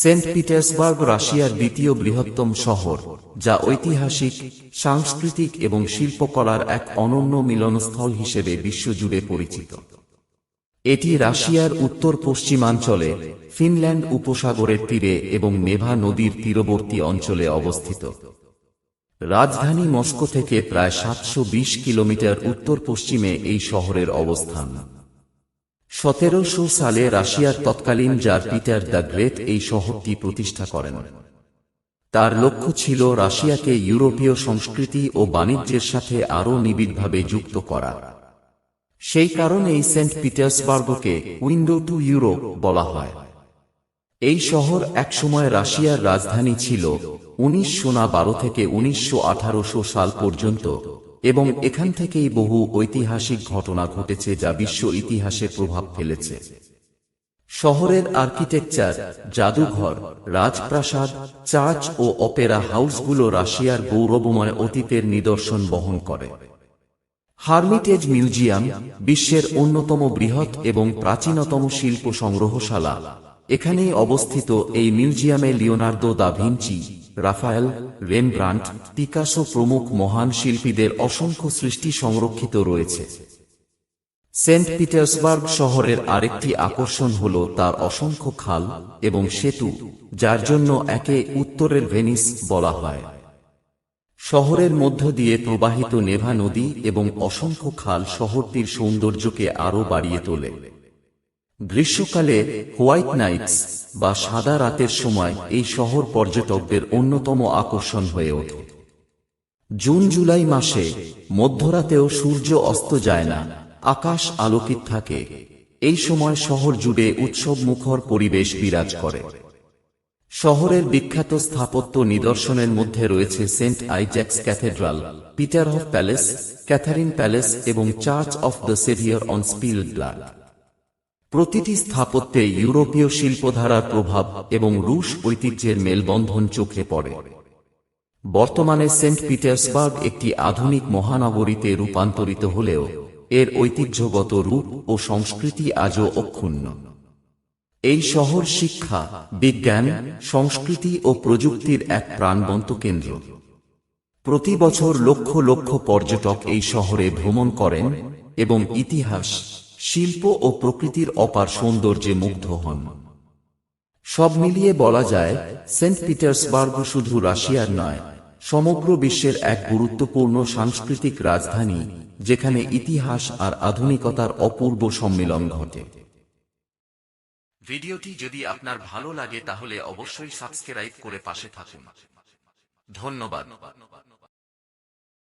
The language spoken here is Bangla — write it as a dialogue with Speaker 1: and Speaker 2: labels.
Speaker 1: সেন্ট পিটার্সবার্গ, রাশিয়ার দ্বিতীয় বৃহত্তম শহর, যা ঐতিহাসিক, সাংস্কৃতিক এবং শিল্পকলার এক অনন্য মিলনস্থল হিসেবে বিশ্বজুড়ে পরিচিত। এটি রাশিয়ার উত্তর পশ্চিমাঞ্চলে, ফিনল্যান্ড উপসাগরের তীরে এবং নেভা নদীর তীরবর্তী অঞ্চলে অবস্থিত। রাজধানী মস্কো থেকে প্রায় সাতশো বিশ কিলোমিটার উত্তর পশ্চিমে এই শহরের অবস্থান। সতেরোশো সালে রাশিয়ার তৎকালীন জার পিটার দ্য গ্রেট এই শহরটি প্রতিষ্ঠা করেন। তার লক্ষ্য ছিল রাশিয়াকে ইউরোপীয় সংস্কৃতি ও বাণিজ্যের সাথে আরও নিবিড়ভাবে যুক্ত করা। সেই কারণেই সেন্ট পিটার্সবার্গকে উইন্ডো টু ইউরোপ বলা হয়। এই শহর একসময় রাশিয়ার রাজধানী ছিল উনিশশো না বারো থেকে উনিশশো সাল পর্যন্ত। এবং এখান থেকেই বহু ঐতিহাসিক ঘটনা ঘটেছে যা বিশ্ব ইতিহাসে প্রভাব ফেলেছে। শহরের আর্কিটেকচার, জাদুঘর, রাজপ্রাসাদ, চার্চ ও অপেরা হাউসগুলো রাশিয়ার গৌরবময় অতীতের নিদর্শন বহন করে। হার্মিটেজ মিউজিয়াম, বিশ্বের অন্যতম বৃহৎ এবং প্রাচীনতম শিল্প সংগ্রহশালা। এখানেই অবস্থিত এই মিউজিয়ামে Leonardo da Vinci Raphael, Rembrandt, Picasso প্রমুখ মহান শিল্পীদের অসংখ্য সৃষ্টি সংরক্ষিত রয়েছে। সেন্ট পিটার্সবার্গ শহরের আরেকটি আকর্ষণ হল তার অসংখ্য খাল এবং সেতু, যার জন্য একে উত্তরের ভেনিস বলা হয়। শহরের মধ্য দিয়ে প্রবাহিত নেভা নদী এবং অসংখ্য খাল শহরটির সৌন্দর্যকে আরও বাড়িয়ে তোলে। গ্রীষ্মকালে হোয়াইট নাইটস বা সাদা রাতের সময় এই শহর পর্যটকদের অন্যতম আকর্ষণ হয়ে ওঠে। জুন, জুলাই মাসে মধ্যরাতেও সূর্য অস্ত যায় না, আকাশ আলোকিত থাকে। এই সময় শহর জুড়ে উৎসব মুখর পরিবেশ বিরাজ করে। শহরের বিখ্যাত স্থাপত্য নিদর্শনের মধ্যে রয়েছে Saint Isaac's cathedral, Peterhof palace, Catherine palace এবং church of the saviour on spilled blood প্রতিটি স্থাপত্যে ইউরোপীয় শিল্পধারার প্রভাব এবং রুশ ঐতিহ্যের মেলবন্ধন চোখে পড়ে। বর্তমানে সেন্ট পিটার্সবার্গ একটি আধুনিক মহানগরীতে রূপান্তরিত হলেও এর ঐতিহ্যগত রূপ ও সংস্কৃতি আজও অক্ষুণ্ণ। এই শহর শিক্ষা, বিজ্ঞান, সংস্কৃতি ও প্রযুক্তির এক প্রাণবন্ত কেন্দ্র। প্রতি বছর লক্ষ লক্ষ পর্যটক এই শহরে ভ্রমণ করেন এবং ইতিহাস শিল্প ও প্রকৃতির অপার সৌন্দর্যে মুগ্ধ হন। সব মিলিয়ে বলা যায়, সেন্ট পিটার্সবার্গ শুধু রাশিয়ার নয়, সমগ্র বিশ্বের এক গুরুত্বপূর্ণ সাংস্কৃতিক রাজধানী, যেখানে ইতিহাস আর আধুনিকতার অপূর্ব সম্মিলন ঘটে। ভিডিওটি যদি আপনার ভালো লাগে তাহলে অবশ্যই সাবস্ক্রাইব করে পাশে থাকুন। ধন্যবাদ।